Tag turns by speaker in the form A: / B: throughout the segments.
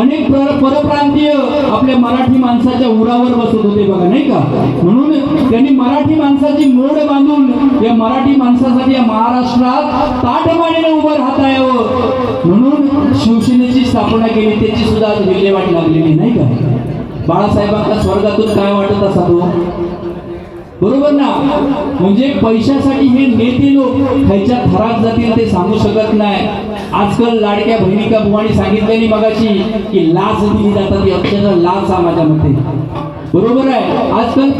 A: अनेक परप्रांतीय आपल्या मराठी माणसाच्या उरावर बसत होते बघा नाही का? म्हणून त्यांनी मराठी माणसाची मोड बांधून या मराठी माणसासाठी या महाराष्ट्रात ताटमानेने उभं राहता यावं. म्हणून शिवसेनेची स्थापना केली त्याची सुद्धा आज विल्हेवाट लागलेली नाही का? बाळासाहेबांना स्वर्गातून काय वाटत असा तो बरोबर ना? म्हणजे पैशासाठी हे नेते लोक खायच्या थरात जातील ते सांगू शकत नाही. आजकाल लाडक्या बहिणिका भुवानी सांगितल्याने मगाशी की लाच दिली जातात अक्षर लाच हा माझ्या मते बरोबर आहे. आजकाल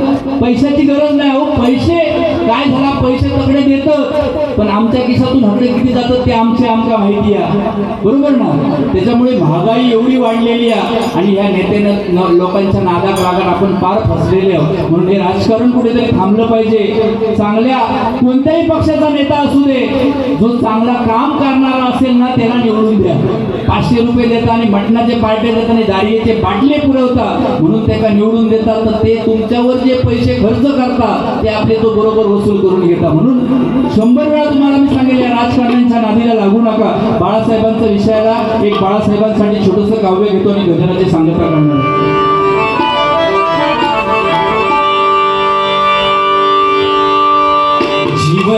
A: पैशाची गरज नाही हो. पैसे काय झाला पैसे तकडे देतात. पण आमच्या खिशातून हकडे किती जातात ते आमच्या आमच्या माहिती आहे. बरोबर ना? त्याच्यामुळे महागाई एवढी वाढलेली आहे आणि ह्या नेत्यानं लोकांच्या नादात रागात आपण पार फसलेले आहोत. म्हणून हे राजकारण कुठेतरी थांबलं पाहिजे. चांगल्या कोणत्याही पक्षाचा नेता असू दे जो चांगला काम करणारा असेल ना त्याला निवडून द्या. पाचशे रुपये देता आणि मटणाचे पार्टे देतात आणि दारियेचे बाटले पुरवता म्हणून त्याला निवडून देतात तर ते तुमच्यावर जे पैसे खर्च करतात ते आपले तो बरोबर वसूल करून घेता म्हणून शंभर वेळा तुम्हाला मी सांगेल या राजकारण्यांच्या नादीला लागू नका. बाळासाहेबांच्या विषयाला एक बाळासाहेबांसाठी छोटस काव्य घेतो आणि गजनाचे सांगता करणार. जीव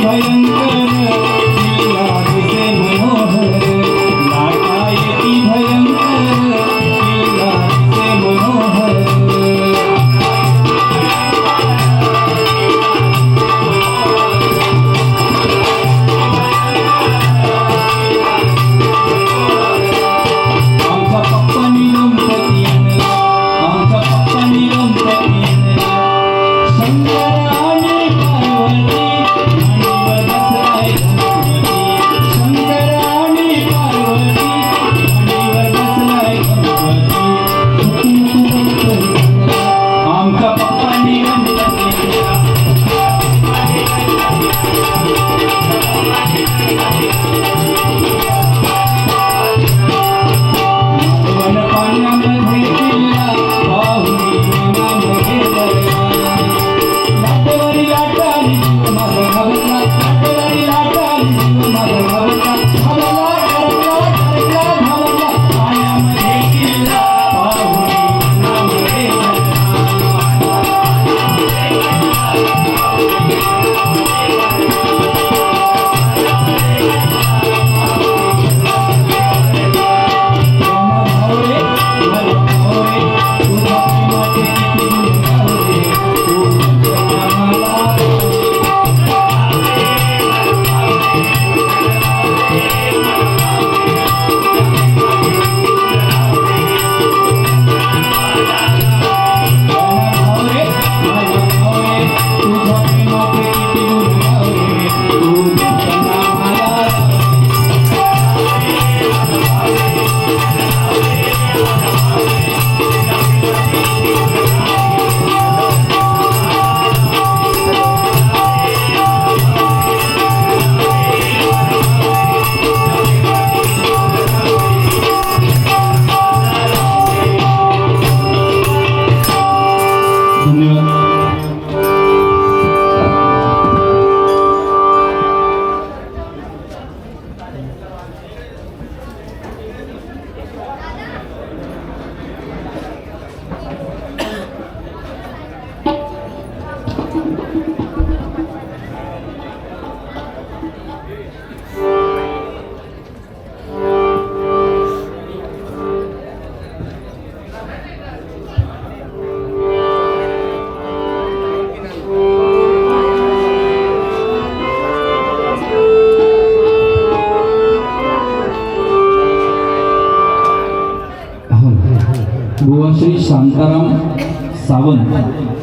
A: भयंकर Thank you.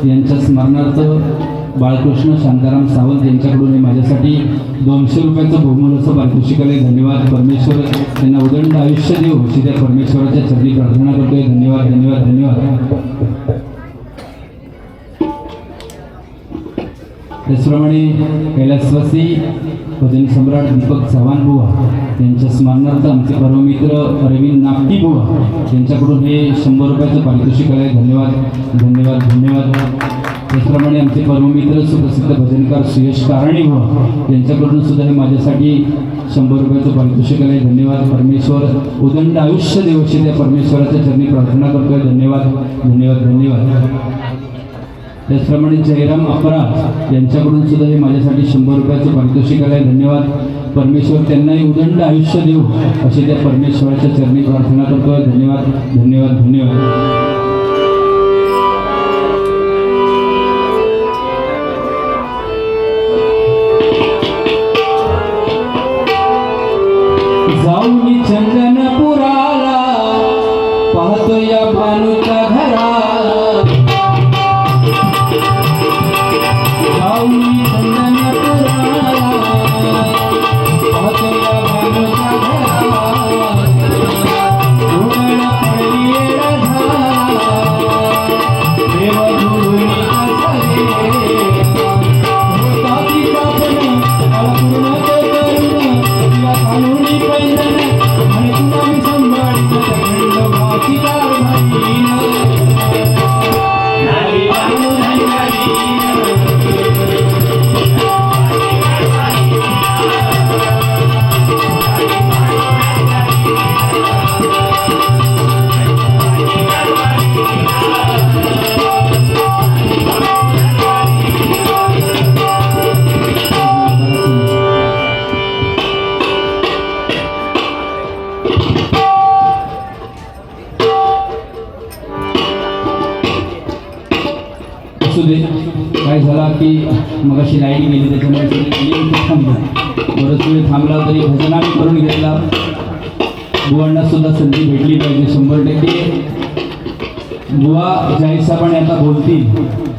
A: यांच्या स्मरणार्थ बाळकृष्ण शांताराम सावंत यांच्याकडून माझ्यासाठी दोनशे रुपयाचं बहुमूल्याचं पारितोषिक धन्यवाद. परमेश्वर त्यांना उदंड आयुष्य देऊ. अशी त्या परमेश्वराच्या चरणी प्रार्थना करतोय. धन्यवाद धन्यवाद धन्यवाद. त्याचप्रमाणे कैलासवासी भजन सम्राट दीपक चव्हाण बुवा यांच्या स्मरणार्थ आमचे परममित्र अरविंद नागटी बुवा यांच्याकडून हे शंभर रुपयाचं पारितोषिक आहे धन्यवाद धन्यवाद धन्यवाद. त्याचप्रमाणे आमचे परममित्र सुप्रसिद्ध भजनकार सुयश कारणी बुवा यांच्याकडून सुद्धा हे माझ्यासाठी शंभर रुपयाचं पारितोषिक आहे धन्यवाद. परमेश्वर उदंड आयुष्य देवशी त्या परमेश्वराच्या चरणी प्रार्थना करतोय. धन्यवाद धन्यवाद धन्यवाद. त्याचप्रमाणे जयराम अपराध यांच्याकडून सुद्धा हे माझ्यासाठी शंभर रुपयाचं पारितोषिक आहे. धन्यवाद. परमेश्वर त्यांनाही उदंड आयुष्य देऊ असे त्या परमेश्वराच्या चरणी प्रार्थना करतोय. धन्यवाद. धन्यवाद. धन्यवाद. you.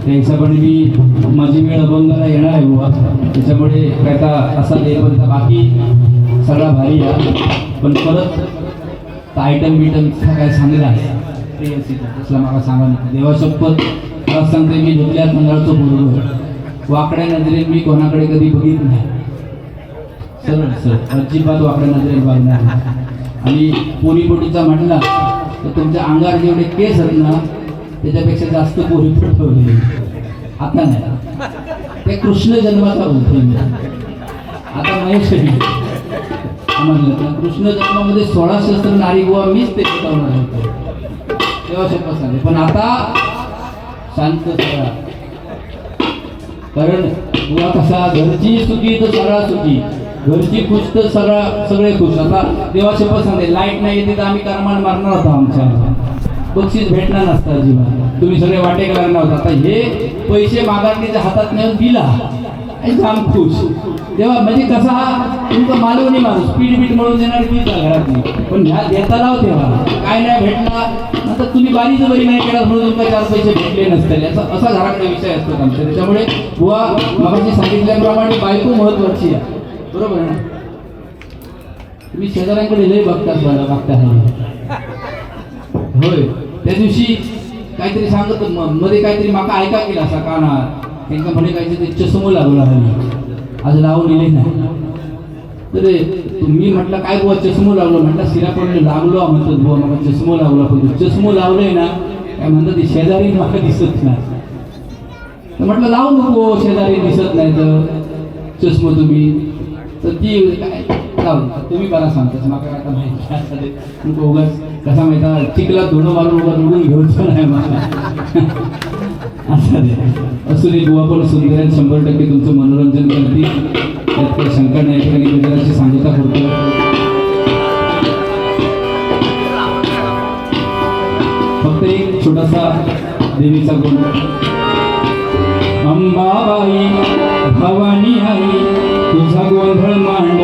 A: बोलतील मी माझी वेळ अभंगाला येणार आहे बुवा. त्याच्यामुळे काय आता असा लेवलचा बाकी सगळा भारी आहे. पण परत आयटम बिटम काय सांगला आहे? तसला मला सांगा नाही. देवा शपथ मला सांगते मी धुतल्या मंडळाचं बरोबर वाकड्या नजरेत मी कोणाकडे कधी बघित नाही. सरळ सर अजिबात वाकड्या नजरेत बघणार आणि पोरीपोटीचा म्हटला तर तुमच्या अंगावर जेवढे केस आहेत ना त्याच्यापेक्षा जास्त पोरीपोट ठेवले आता नाही. ते कृष्ण जन्माचा बोलतोय मी आता महेश म्हणलं कृष्ण जन्मामध्ये सोळा शस्त्र नारी गोवा मीच ते शिकवणार होतो. तेव्हा शपथ सांगते पण आता शांत सरा कारण गोवा कसा घरची सुखी तर सगळा सुखी. घरची खुश तर सगळा सगळे खुश. आता देवा शपथ सांगते. लाइट नाही येते तर आम्ही करमाण मारणार होतो आमच्या. बक्षीस भेटणार नसतं अजिबात. तुम्ही सगळे वाटे लागणार होता. आता हे पैसे मागारणीच्या हातात नेऊन दिला. आणि जाम खुश. तेव्हा म्हणजे कसा हा तुमचा मालवणी माणूस पीठ बीट म्हणून देणार की घरात पण ह्या देता लाव तेव्हा. काय नाही भेटला आता तुम्ही बारीच बरी नाही केला म्हणून तुमका चार पैसे भेटले नसतील. याचा असा घराकडे विषय असतो आमच्या त्याच्यामुळे बुवा मगाशी सांगितल्याप्रमाणे बायको महत्वाची आहे. बरोबर आहे ना? तुम्ही शेजाऱ्यांकडे लय बघतात मला बघता होय. त्या दिवशी काहीतरी सांगत मध्ये काहीतरी माका ऐका केला असा कानार त्यांना म्हणे काहीतरी चष्मो लागला. हल्ली आज लावून दिले नाही. तर मी म्हटलं काय बुवा चष्मो लावलो म्हटलं सिरा पडले लागलो. म्हणतो बुवा मला चष्मो लावला पण चष्मो लावलोय ना. काय म्हणतात ते शेजारी मला दिसत नाही. तर म्हटलं लावू नको शेजारी दिसत नाही तर. चष्मो तुम्ही. तर ती काय लावून तुम्ही मला सांगताच माका काय आता माहिती उगाच कसा माहिती चिकला धुणं मारून उगाच उडून घेऊन नाही मला असं ते असू दे बुवा पण सुंदर आहे शंभर टक्के तुमचं मनोरंजन करते त्यात काही शंका नाही. कारण मी सांगता करतो. फक्त एक छोटासा देवीचा गुण. अंबाबाई भवानी आई तुझा गोंधळ मांड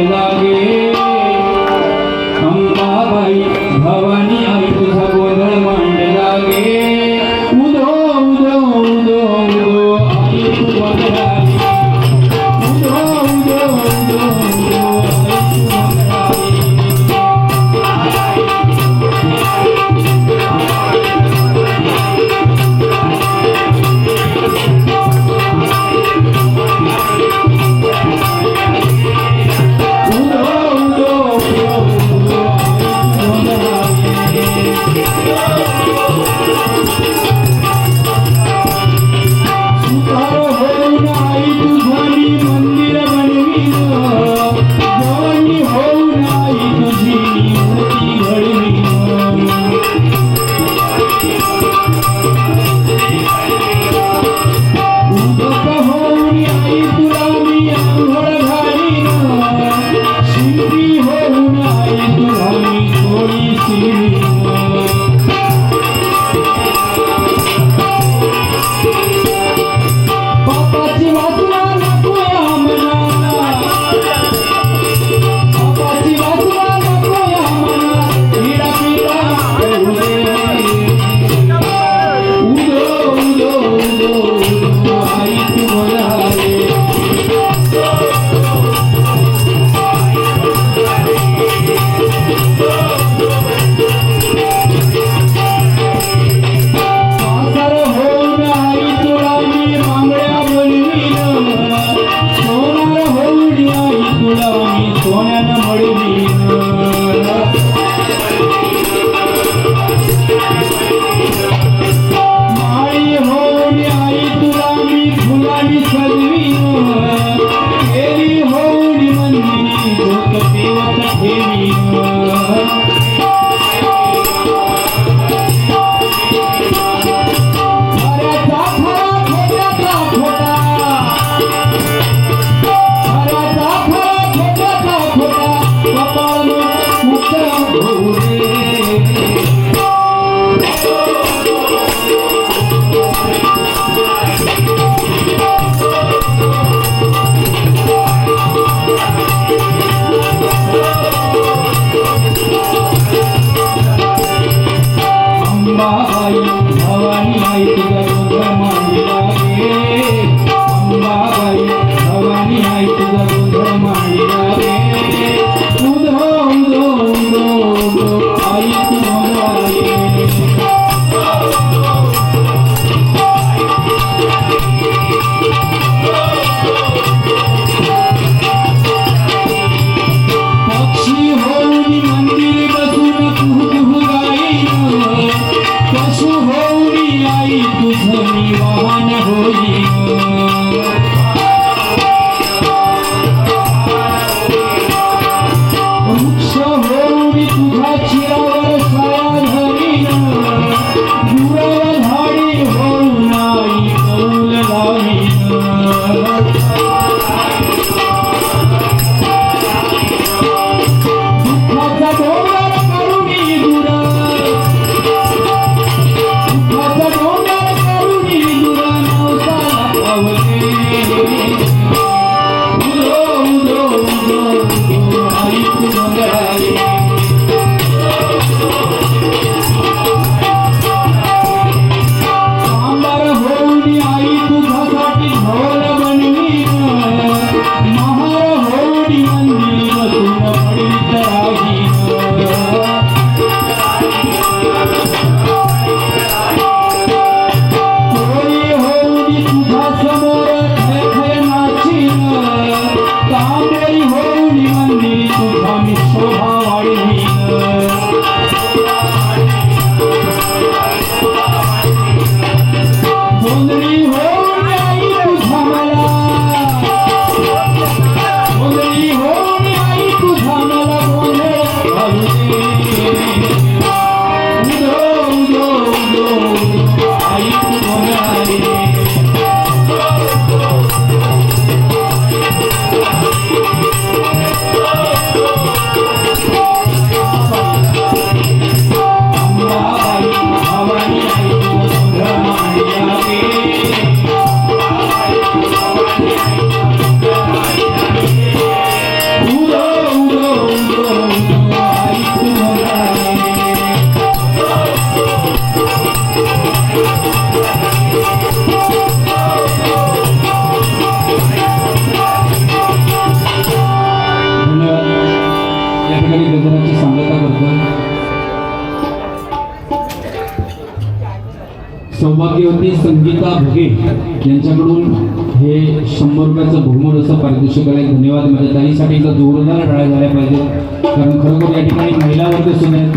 A: संगीता यांच्याकडून हे शंभर रुपयाचं बहुमोल असं पारितोषिक आहे धन्यवाद माझ्या ताईसाठी एकदा जोरदार टाळ्या झाल्या पाहिजे कारण खरोखर या ठिकाणी महिला वर्ग सुद्धा आहेत.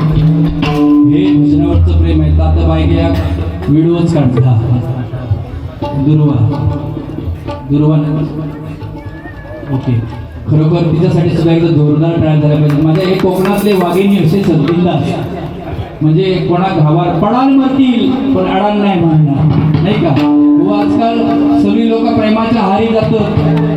A: हे भजनावरचं प्रेम आहे. आता बायक या व्हिडिओच काढता. दुर्वा. दुर्वा ओके. खरोखर तिच्यासाठी सुद्धा एकदा जोरदार टाळ्या झाल्या पाहिजे माझ्या हे कोकणातले वाघिणी असे सदबिंदास. म्हणजे कोणा घावार पडाल मरतील पण अडाल नाही म्हणणार. नाही का? व आजकाल सगळी लोक प्रेमाच्या हारी जातात.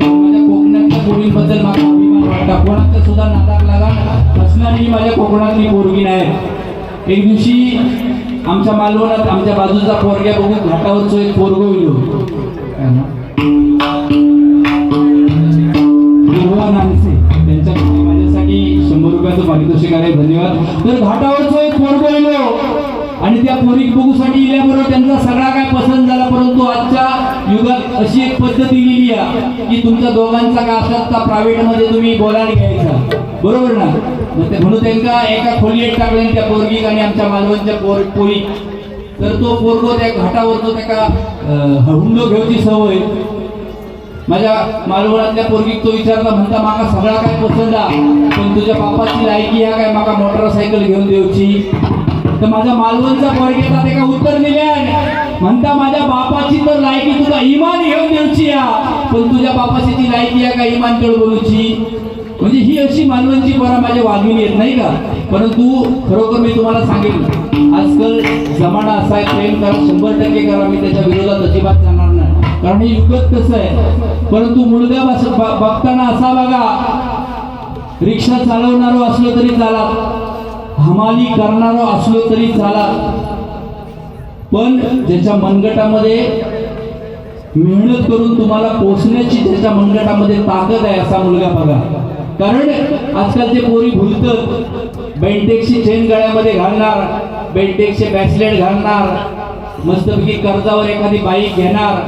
A: माझ्या कोकणातल्या पोरींबद्दल माझा अभिमान वाटता कोणाचा सुद्धा नादाक लागा असणारी माझ्या कोकणातली पोरगी नाही. एक दिवशी आमच्या मालवणात आमच्या बाजूचा पोरग्या बघून घाटावरचो एक पोरगो विलो त्यांच्या माझ्यासाठी शंभर रुपयाचं पारितोषिक आहे. धन्यवाद. तर घाटावरचो एक पोरगो येलो आणि त्या पोरी बघूसाठी इल्याबरोबर त्यांचा सगळा काय पसंत झाला परंतु आजच्या युगात अशी एक पद्धत दिलेली आहे की तुमच्या दोघांचा काय असतात का प्रायव्हेटमध्ये तुम्ही बोलायला घ्यायचा. बरोबर ना? मग ते म्हणून त्यांना एका खोलीत टाकले त्या पोरगीक आणि आमच्या मालवणच्या पोर पोरी. तर तो पोरगो त्या घाटावरचो त्याका अं, हुंडो घेऊची सवय. माझ्या मालवणातल्या पोरगीक तो विचारला म्हणता माका सगळा काय पसंत आ पण तुझ्या बापाची लायकी हा काय? माका मोटरसायकल घेऊन देऊची. तर माझ्या मालवणचा पोरगेचा ते का उत्तर दिले म्हणता माझ्या बापाची तर लायकी तुझा इमान घेऊन हो, देऊची या पण तुझ्या बापाची ती लायकी आहे का इमान तेवढ बोलूची? म्हणजे ही अशी मालवणची परा माझ्या वाघिणी येत नाही का? परंतु खरोखर मी तुम्हाला सांगेन आजकाल जमाना असा आहे प्रेम करा शंभर टक्के करा मी त्याच्या विरोधात अजिबात जाणार नाही. कारण हे युगत कसं आहे? परंतु मुलगा बघताना असा बघा रिक्षा चालवणारो असलो तरी चालात हमाली करणारो असलो तरी चाला पण ज्याच्या मनगटामध्ये मेहनत करून तुम्हाला पोचण्याची त्याच्या मनगटामध्ये ताकद आहे असा मुलगा बघा. कारण आजकाल ते पोरी भुलतात. बेंटेक्सची चेन गळ्यामध्ये घालणार बेंटेक्सचे बॅसलेट घालणार मस्तपैकी कर्जावर एखादी बाईक घेणार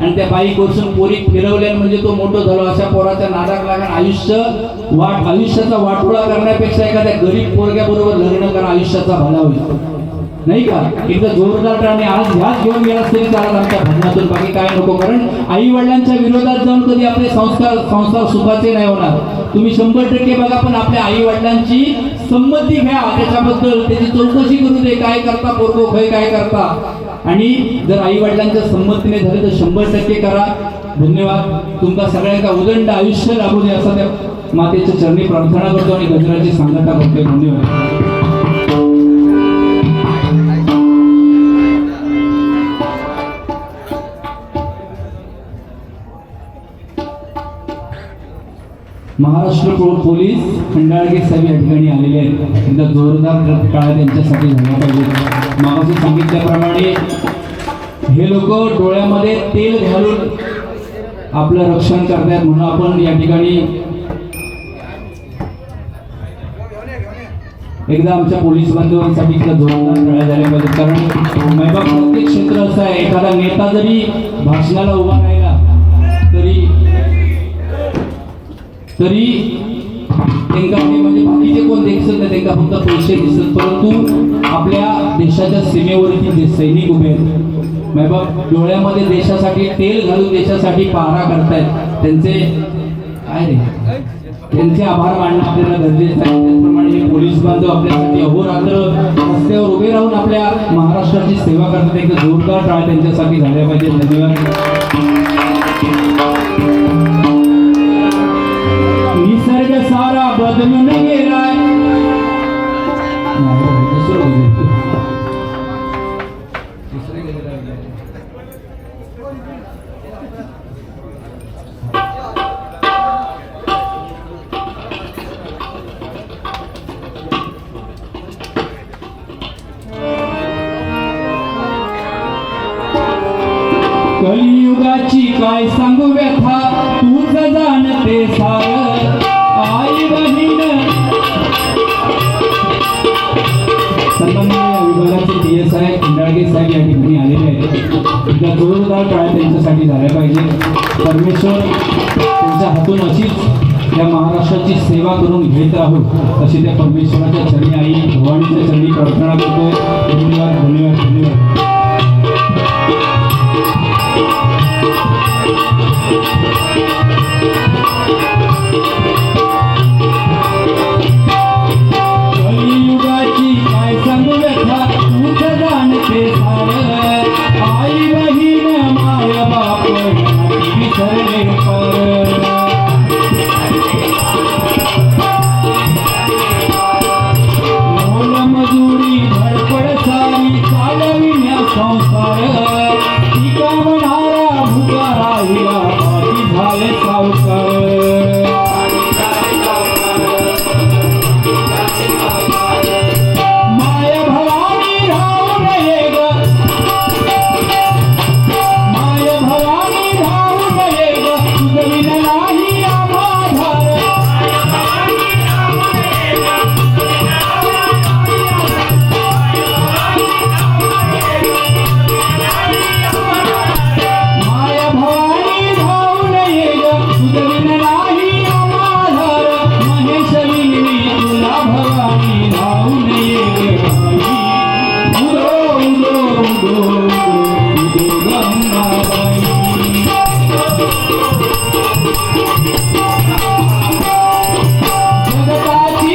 A: आणि त्या बाई कोसून पोरी फिरवल्या म्हणजे तो मोठं झालो. अशा पोराच्या नादाक लागण आयुष्य वाट आयुष्याचा वाटोळा करण्यापेक्षा एखाद्या गरीब पोरग्याबरोबर लग्न करा आयुष्याचा भला होईल. नाही का? एकदा जोरदार आणि आज ह्याच घेऊन गेला तरी चालत आमच्या भजनातून बाकी काय नको. कारण आई वडिलांच्या विरोधात जाऊन कधी आपले संस्कार संस्कार सुखाचे नाही होणार. तुम्ही शंभर टक्के बघा पण आपल्या आई वडिलांची संमती घ्या. त्याच्याबद्दल त्याची चौकशी करू दे. काय करता पोरगो? खय काय करता? आणि जर आई वडिलांच्या संमतीने झाले तर शंभर टक्के करा. धन्यवाद. तुमका सगळ्यांका उदंड आयुष्य लाभू दे असं त्या मातेच्या चरणी प्रार्थना करतो आणि गजराची सांगता करतो. धन्यवाद. महाराष्ट्र पोलीस खंडाळगे साहेब या ठिकाणी आलेले आहेत. एकदा जोरदार काळ त्यांच्यासाठी झाला पाहिजे. मागाशी सांगितल्याप्रमाणे हे लोक डोळ्यामध्ये तेल घालून आपलं रक्षण करतात म्हणून आपण या ठिकाणी एकदा आमच्या पोलीस बांधवांसाठी एकदा जोरदार झाल्या पाहिजे कारण मैबा प्रत्येक क्षेत्र असं आहे एखादा नेता जरी भाषणाला उभा नाही तरी त्यांना हे म्हणजे, म्हणजे बाकीचे कोण दिसत नाही त्यांना फक्त पैसे दिसत परंतु आपल्या देशाच्या सीमेवरती जे सैनिक उभे आहेत बाप डोळ्यामध्ये देशासाठी तेल घालून देशासाठी पहारा करतायत. त्यांचे काय रे? त्यांचे आभार मानणं आपल्याला गरजेचं आहे. त्याचप्रमाणे पोलीस बांधव आपल्यासाठी अहोरात्र रस्त्यावर उभे राहून आपल्या महाराष्ट्राची सेवा करतात. एक जोरदार टाळ त्यांच्यासाठी झाल्या पाहिजे धन्यवाद. وادم من غيرك त्यांच्या अशीच या महाराष्ट्राची सेवा करून घेत आहोत अशी त्या परमेश्वराच्या चरणी आई भवानीच्या चरणी प्रार्थना करतोय. धन्यवाद धन्यवाद धन्यवाद.